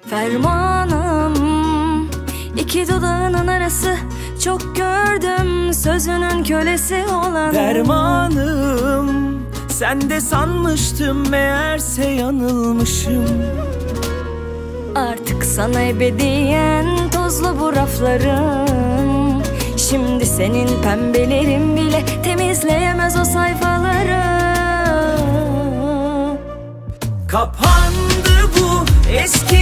Fermanım iki dudağının arası. Çok gördüm sözünün kölesi olan Dermanım Sen de sanmıştım meğerse yanılmışım. Artık sana ebediyen tozlu bu raflarım Şimdi senin pembelerin bile temizleyemez o sayfaları. Kapandı bu eski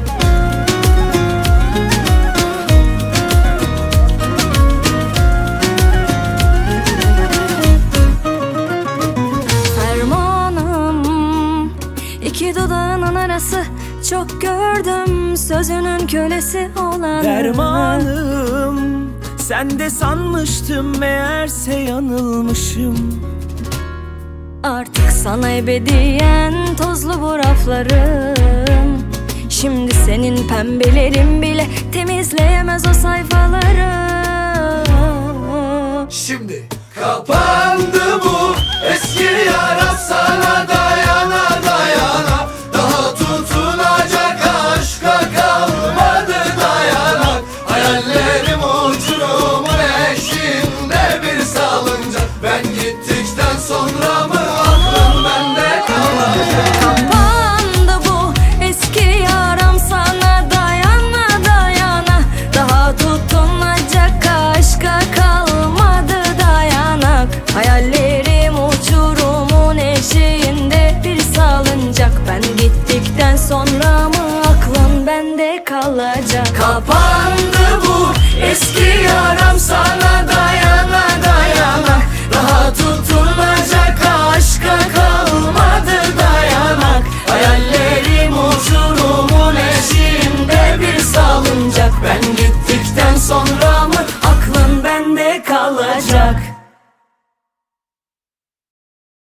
iki dudağının arası. Çok gördüm sözünün kölesi olan Dermanım Sen de sanmıştım meğerse yanılmışım. Artık sana ebediyen tozlu bu raflarım. Şimdi senin pembelerin bile temizleyemez o sayfaları Şimdi kapandı sonra mı aklın bende kalacak. Kapandı bu eski yaram sana dayana dayana. Daha tutunacak aşka kalmadı dayanak. Hayallerim huzurumun eşiğinde bir salıncak. Ben gittikten sonra mı aklın bende kalacak.